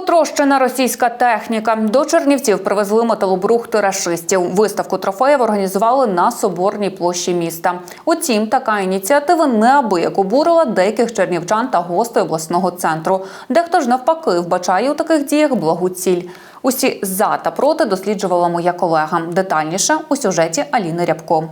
Потрощена російська техніка. До Чернівців привезли металобрухт рашистів. Виставку трофеїв організували на Соборній площі міста. Утім, така ініціатива неабияк обурила деяких чернівчан та гостей обласного центру. Дехто ж навпаки вбачає у таких діях благу ціль. Усі за та проти досліджувала моя колега. Детальніше у сюжеті Аліни Рябко.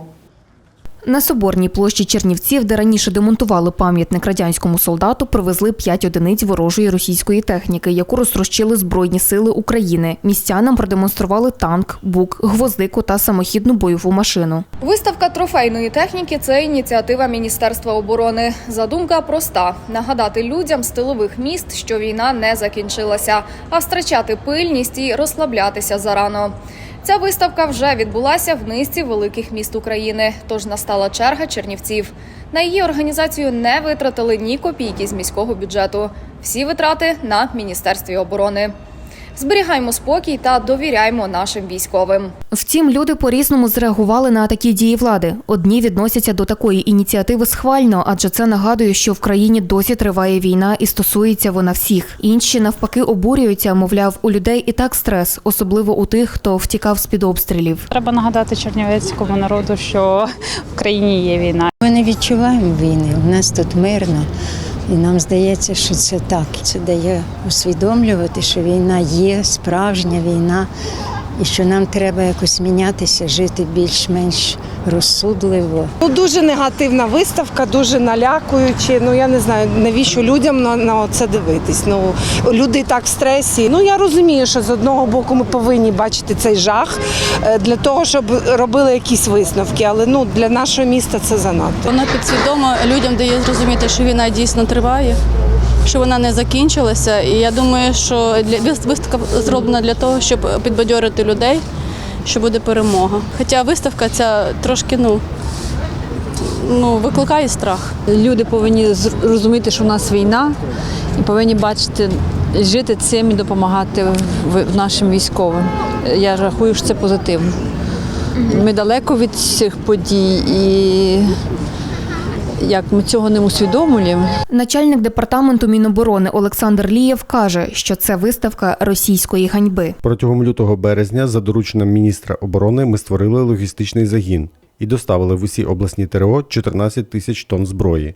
На Соборній площі Чернівців, де раніше демонтували пам'ятник радянському солдату, привезли 5 одиниць ворожої російської техніки, яку розтрощили Збройні сили України. Містянам продемонстрували танк, бук, гвоздику та самохідну бойову машину. Виставка трофейної техніки це ініціатива Міністерства оборони. Задумка проста: нагадати людям з тилових міст, що війна не закінчилася, а втрачати пильність і розслаблятися зарано. Ця виставка вже відбулася в низці великих міст України, тож настала черга чернівців. На її організацію не витратили ні копійки з міського бюджету. Всі витрати на Міністерстві оборони. Зберігаємо спокій та довіряємо нашим військовим. Втім, люди по-різному зреагували на такі дії влади. Одні відносяться до такої ініціативи схвально, адже це нагадує, що в країні досі триває війна і стосується вона всіх. Інші навпаки обурюються, мовляв, у людей і так стрес, особливо у тих, хто втікав з під обстрілів. Треба нагадати чернівецькому народу, що в країні є війна. Ми не відчуваємо війни. У нас тут мирно. І нам здається, що це так. Це дає усвідомлювати, що війна є, справжня війна, і що нам треба якось мінятися, жити більш-менш розсудливо. Ну дуже негативна виставка, дуже налякуючи. Ну я не знаю, навіщо людям на, на це дивитись. Ну люди і так в стресі. Ну я розумію, що з одного боку ми повинні бачити цей жах е, для того, щоб робили якісь висновки. Але ну для нашого міста це занадто. Вона підсвідомо людям дає зрозуміти, що війна дійсно триває, що вона не закінчилася. І я думаю, що виставка зроблена для того, щоб підбадьорити людей, що буде перемога. Хоча виставка ця трошки ну, ну викликає страх. Люди повинні зрозуміти, що в нас війна, і повинні бачити, жити цим і допомагати нашим військовим. Я рахую, що це позитивно. Ми далеко від цих подій, і як ми цього не усвідомлюємо, Начальник департаменту Міноборони Олександр Лієв каже, що це виставка російської ганьби. Протягом лютого березня за дорученням міністра оборони ми створили логістичний загін і доставили в усі обласні ТРО 14 тисяч тонн зброї.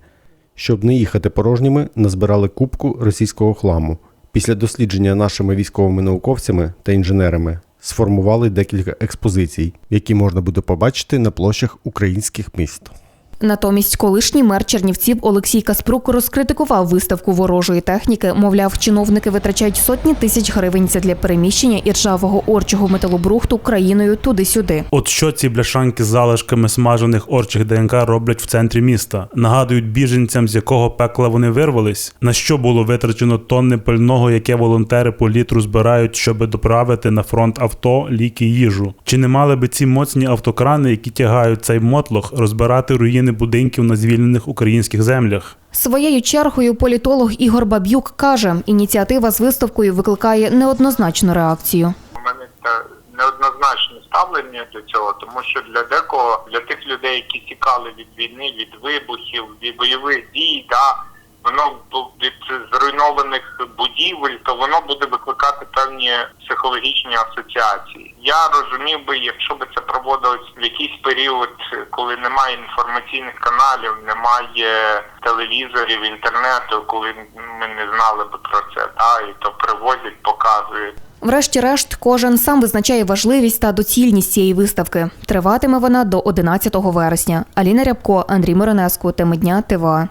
Щоб не їхати порожніми, назбирали кубку російського хламу. Після дослідження нашими військовими науковцями та інженерами сформували декілька експозицій, які можна буде побачити на площах українських міст. Натомість колишній мер Чернівців Олексій Каспрук розкритикував виставку ворожої техніки. Мовляв, чиновники витрачають сотні тисяч гривень для переміщення іржавого орчого металобрухту країною туди-сюди. От що ці бляшанки з залишками смажених орчих ДНК роблять в центрі міста? Нагадують біженцям, з якого пекла вони вирвались? На що було витрачено тонни пального, яке волонтери по літру збирають, щоб доправити на фронт авто, ліки, їжу? Чи не мали би ці моцні автокрани, які тягають цей мотлох, розбирати руїни будинків на звільнених українських землях? Своєю чергою політолог Ігор Баб'юк каже, ініціатива з виставкою викликає неоднозначну реакцію. У мене це неоднозначне ставлення до цього, тому що для декого, для тих людей, які тікали від війни, від вибухів, від бойових дій, да, воно від зруйнованих будівель, то воно буде викликати певні психологічні асоціації. Я розумів би, якщо би це проводилось в якийсь період, коли немає інформаційних каналів, немає телевізорів, інтернету, коли ми не знали би про це, да, і то привозять, показують. Врешті-решт, кожен сам визначає важливість та доцільність цієї виставки. Триватиме вона до 11 вересня. Аліна Рябко, Андрій Миронеску, Теми дня, ТВА.